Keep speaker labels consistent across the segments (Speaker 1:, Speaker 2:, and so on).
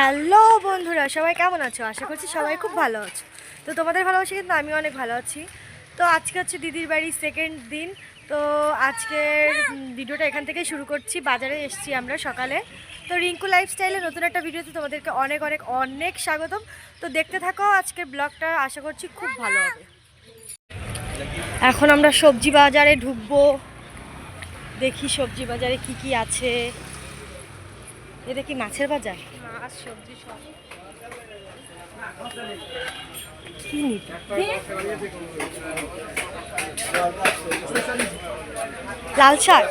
Speaker 1: Hello বন্ধুরা, সবাই কেমন আছো? আশা করছি সবাই খুব ভালো আছো। তো তোমাদের ভালোবাসা কিন্তু আমি অনেক ভালো আছি। তো আজকে হচ্ছে দিদির বাড়ির সেকেন্ড দিন। তো আজকের ভিডিওটা এখান থেকেই শুরু করছি। বাজারে এসেছি আমরা সকালে। তো রিঙ্কু লাইফস্টাইলে নতুন একটা ভিডিওতে তোমাদেরকে অনেক অনেক অনেক স্বাগতম। তো দেখতে থাকো আজকের ব্লগটা, আশা করছি খুব ভালো হবে। এখন আমরা সবজি বাজারে ঢুকবো। দেখি সবজি বাজারে কি কি আছে। এটা কি মাছের বাজার।
Speaker 2: মাছ সবজি সব।
Speaker 1: কি নিতে? লাল শাক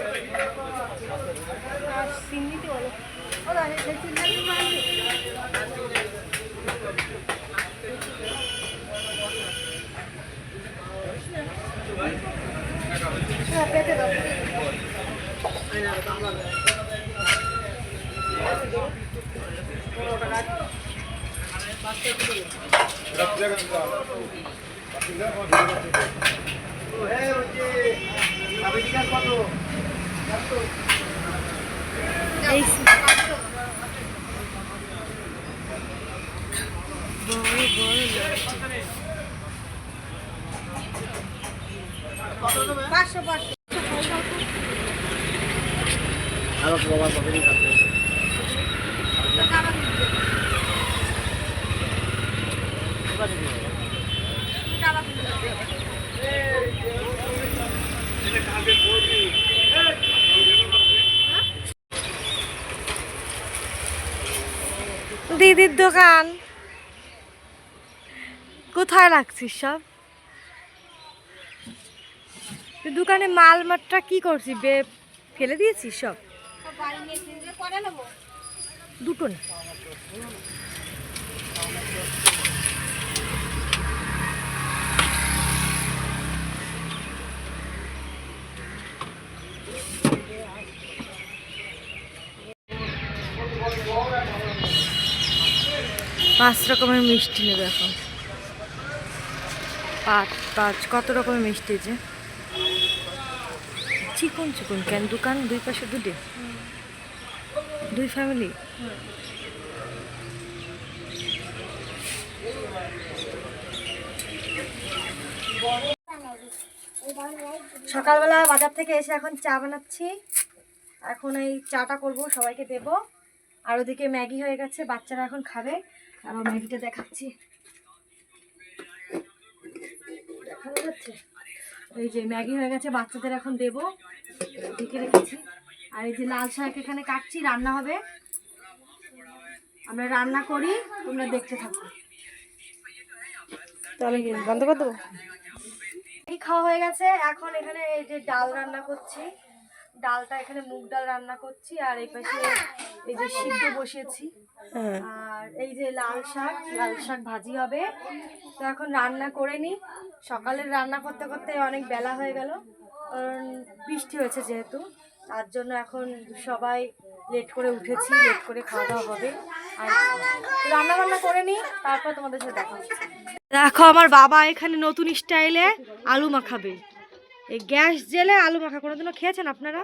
Speaker 2: চিংড়িতে বলো
Speaker 1: এই বড় বড়
Speaker 2: পাঁচশো পাঁচশো
Speaker 1: দিদির দোকান। কোথায় রাখছিস সব? দোকানে মাল মাত্রা কি করছিস? বে, ফেলে দিয়েছিস সব? দুটো না। পাঁচ রকমের মিষ্টি নেবে এখন। পাঁচ পাঁচ, কত রকমের মিষ্টি যে? চিকন চিকন কেন? দোকান দুই পাশে দুটি? দুই ফ্যামিলি সকালবেলা বাজার থেকে এসে এখন চা বানাচ্ছি। এখন এই চাটা করব, সবাইকে দেব। আর ওদিকে ম্যাগি হয়ে গেছে, বাচ্চারা এখন খাবে। আর ও ম্যাগিটা দেখাচ্ছি। দেখানো যাচ্ছে? এই যে ম্যাগি হয়ে গেছে বাচ্চাদের এখন দেব। ঢেকে রেখেছি। আর এই যে লাল শাক এখানে কাটছি রান্না হবে। আমরা রান্না করি তোমরা দেখতে থাকো।
Speaker 2: তাহলে কি বন্ধ করে দেবো?
Speaker 1: খাওয়া হয়ে গেছে এখন এখানে এই যে ডাল রান্না করছি। ডালটা এখানে মুগ ডাল রান্না করছি আর এই পাশে এই যে সিদ্ধ বসিয়েছি। আর এই যে লাল শাক লাল শাক ভাজি হবে। তো এখন রান্না করে নিই সকালের রান্না করতে করতে অনেক বেলা হয়ে গেল কারণ বৃষ্টি হয়েছে যেহেতু। তার জন্য এখন সবাই লেট করে উঠেছি লেট করে খাওয়া দাওয়া হবে। আর রান্না বান্না করে নিই তারপর তোমাদের সাথে দেখা দেখো আমার বাবা এখানে নতুন স্টাইলে আলু মাখাবে। এই গ্যাস জেলে আলু মাখা, কোনোদিনও খেয়েছেন আপনারা?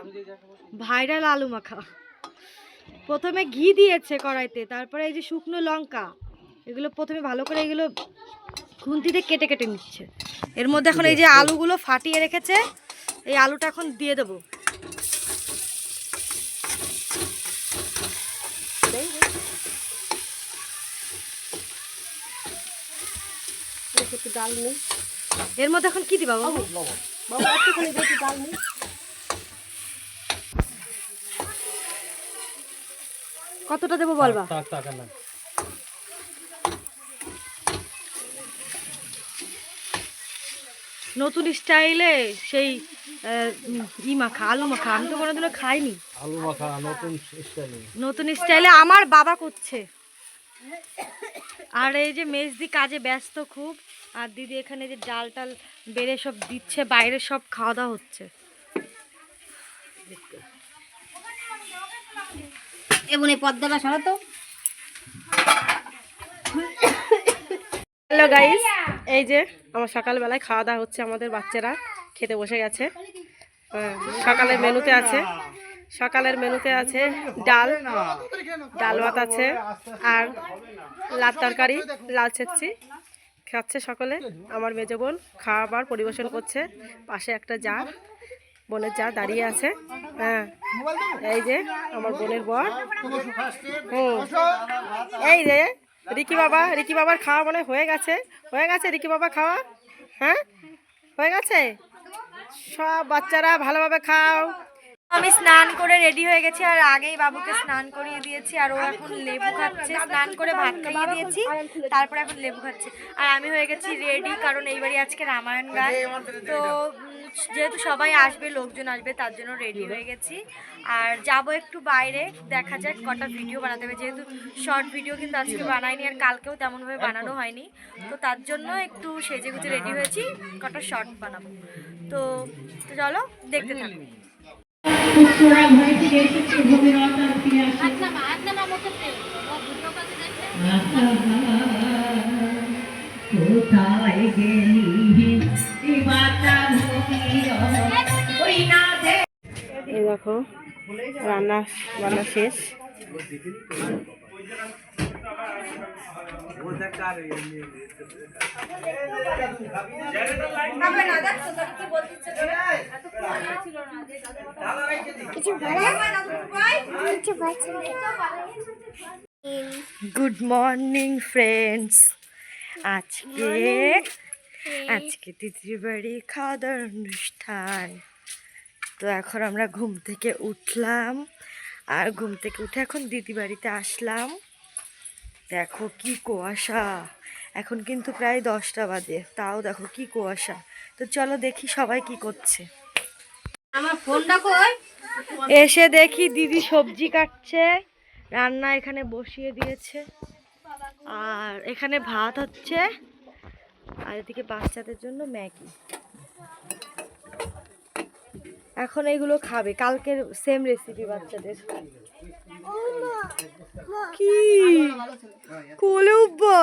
Speaker 1: ভাইরাল আলু মাখা। প্রথমে ঘি দিয়েছে কড়াইতে, তারপরে এই যে শুকনো লঙ্কা, এগুলো প্রথমে ভালো করে এগুলো খুন্তিতে কেটে কেটে নিচ্ছে। এর মধ্যে এখন এই যে আলুগুলো ফাটিয়ে রেখেছে, এই আলুটা এখন দিয়ে দেবো।
Speaker 2: ডাল নেই
Speaker 1: এর মধ্যে এখন কি দিবা বাবু?
Speaker 2: বাবা একটুখানি একটু ডাল নেই
Speaker 1: কতটা দেবো বলবা? নতুন স্টাইলে সেই ই মাখা আলু মাখা। আমি তো কোনোদিনও খাইনি।
Speaker 3: আলু মাখা নতুন স্টাইলে।
Speaker 1: নতুন স্টাইলে আমার বাবা করছে। আর এই যে মেজদি কাজে ব্যস্ত খুব আর দিদি এখানে যে ডাল টাল বেড়ে সব দিচ্ছে বাইরে সব খাওয়া দাওয়া হচ্ছে।
Speaker 2: এবং এই পদ্মাটা সরাতো
Speaker 4: হ্যালো গাইস এই যে আমার সকালবেলায় খাওয়া দাওয়া হচ্ছে আমাদের বাচ্চারা খেতে বসে গেছে। হ্যাঁ, সকালের মেনুতে আছে সকালের মেনুতে আছে ডাল ডাল ভাত আছে আর লাল তরকারি লাল ছেচ্ছি খাচ্ছে সকলে। আমার মেজো বোন খাবার পরিবেশন করছে। পাশে একটা যা, বোনের যা দাঁড়িয়ে আছে। হ্যাঁ এই যে আমার বোনের বর। হুম। এই যে, রিকি বাবা, রিকি বাবার খাওয়া মনে হয়ে গেছে। হয়ে গেছে রিকি বাবা খাওয়া? হ্যাঁ? হয়ে গেছে? সব বাচ্চারা ভালোভাবে খাও।
Speaker 1: আমি স্নান করে রেডি হয়ে গেছি আর আগেই বাবুকে স্নান করিয়ে দিয়েছি আর ও এখন লেবু খাচ্ছে। স্নান করে ভাত খাইয়ে দিয়েছি তারপরে এখন লেবু খাচ্ছে। আর আমি হয়ে গেছি রেডি কারণ এইবারই আজকে রামায়ণ গান তো যেহেতু সবাই আসবে লোকজন আসবে তার জন্য রেডি হয়ে গেছি। আর যাব একটু বাইরে দেখা যাক কটা ভিডিও বানাতে হবে। যেহেতু শর্ট ভিডিও কিন্তু আজকে বানাইনি আর কালকেও তেমনভাবে বানানো হয়নি। তো তার জন্য একটু সেজে গুজে রেডি হয়েছি কটা শর্ট বানাবো। তো তো চলো দেখতে থাকো।
Speaker 5: কোথায় গেলি বাচ্চা ওই না
Speaker 4: দেখো রান্না বান্না শেষ।
Speaker 1: গুড মর্নিং ফ্রেন্ডস আজকে আজকে দিদির বাড়ি খাওয়া দাওয়ার অনুষ্ঠান। তো এখন আমরা ঘুম থেকে উঠলাম। আর ঘুম থেকে উঠে এখন দিদি বাড়িতে আসলাম। দেখো কি কুয়াশা। এখন কিন্তু প্রায় দশটা বাজে। তাও দেখো কি কুয়াশা। তো চলো দেখি সবাই কি করছে।
Speaker 2: আমার ফোনটা কই?
Speaker 1: এসে দেখি দিদি সবজি কাটছে। রান্না এখানে বসিয়ে দিয়েছে। আর এখানে ভাত হচ্ছে। আর এদিকে বাচ্চাদের জন্য ম্যাগি। এখন এগুলো খাবে। কালকের সেম রেসিপি বাচ্চাদের। কি? কোলে উব্বা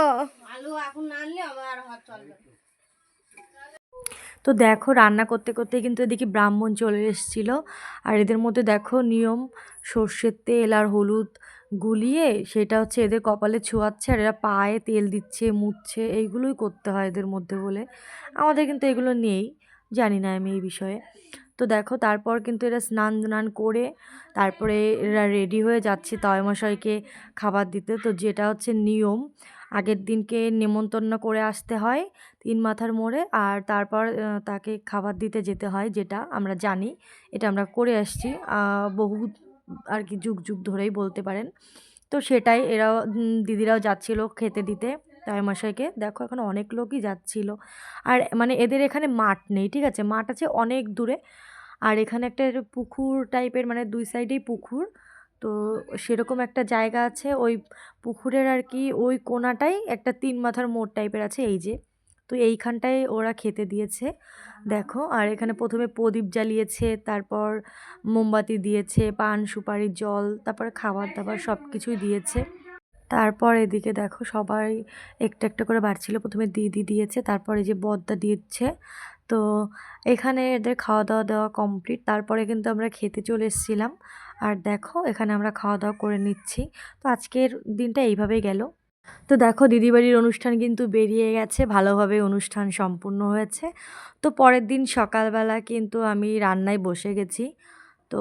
Speaker 2: আলু এখন আবার চলবে
Speaker 1: তো দেখো, রান্না করতে করতে কিন্তু এদিকে ব্রাহ্মণ চলে এসেছিল। আর এদের মধ্যে দেখো নিয়ম, সর্ষের তেল আর হলুদ গুলিয়ে সেটা হচ্ছে এদের কপালে ছোঁয়াচ্ছে আর এরা পায়ে তেল দিচ্ছে, মুছছে, এইগুলোই করতে হয় এদের মধ্যে বলে। আমাদের কিন্তু এগুলো নেই, জানি না আমি এই বিষয়ে। তো দেখো তারপর কিন্তু এরা স্নান স্নান করে তারপরে এরা রেডি হয়ে যাচ্ছে তয়মশাইকে খাবার দিতে। তো যেটা হচ্ছে নিয়ম, আগের দিনকে নেমন্তন্ন করে আসতে হয় তিন মাথার মোড়ে আর তারপর তাকে খাবার দিতে যেতে হয় যেটা আমরা জানি, এটা আমরা করে আসছি। বহু আর কি যুগ যুগ ধরেই বলতে পারেন। তো সেটাই এরাও দিদিরাও যাচ্ছিল খেতে দিতে তাই মশাইকে দেখো এখন অনেক লোকই যাচ্ছিল। আর মানে এদের এখানে মাঠ নেই, ঠিক আছে? মাঠ আছে অনেক দূরে। আর এখানে একটা পুকুর টাইপের মানে দুই সাইডেই পুকুর। তো সেরকম একটা জায়গা আছে, ওই পুকুরের আর কি ওই কোনাটাই একটা তিন মাথার মোড় টাইপের আছে, এই যে। তো এইখানটায় ওরা খেতে দিয়েছে, দেখো। আর এখানে প্রথমে প্রদীপ জ্বালিয়েছে, তারপর মোমবাতি দিয়েছে, পান, সুপারি, জল, তারপরে খাবার দাবার সব কিছুই দিয়েছে। তারপর এদিকে দেখো সবাই একটা একটা করে বাড়ছিল। প্রথমে দিদি দিয়েছে, তারপরে যে বদ্দা দিচ্ছে তো এখানে এদের খাওয়া দাওয়া দেওয়া কমপ্লিট তারপরে কিন্তু আমরা খেতে চলে এসেছিলাম। আর দেখো, এখানে আমরা খাওয়া দাওয়া করে নিচ্ছি। তো আজকের দিনটা এইভাবেই গেল। তো দেখো, দিদিবাড়ির অনুষ্ঠান কিন্তু বেরিয়ে গেছে। ভালোভাবে অনুষ্ঠান সম্পূর্ণ হয়েছে। তো পরের দিন সকালবেলা কিন্তু আমি রান্নায় বসে গেছি। তো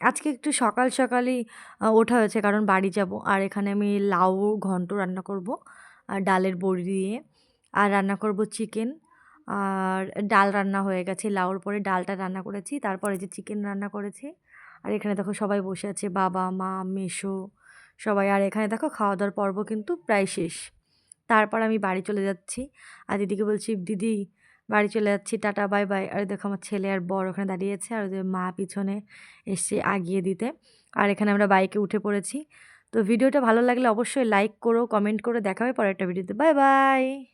Speaker 1: আজকে একটু সকাল সকালই ওঠা হয়েছে। কারণ বাড়ি যাব। আর এখানে আমি লাউ ঘন্ট রান্না করব। আর ডালের বড়ি দিয়ে। আর রান্না করব চিকেন। আর ডাল রান্না হয়ে গেছে। লাউর পরে ডালটা রান্না করেছি, তারপরে যে চিকেন রান্না করেছি। আর এখানে দেখো সবাই বসে আছে, বাবা, মা, মেশো সবাই। আর এখানে দেখো খাওয়া দাওয়ার পর্ব কিন্তু প্রায় শেষ। তারপর আমি বাড়ি চলে যাচ্ছি। আর দিদিকে বলছি, দিদি, বাড়ি চলে যাচ্ছি, টাটা, বাই বাই। আর দেখো আমার ছেলে আর বড় ওখানে দাঁড়িয়েছে আর ওদের মা পিছনে এসছে আগিয়ে দিতে। আর এখানে আমরা বাইকে উঠে পড়েছি। তো ভিডিওটা ভালো লাগলে অবশ্যই লাইক করো কমেন্ট করো। দেখা হবে পরের একটা ভিডিওতে। Bye bye!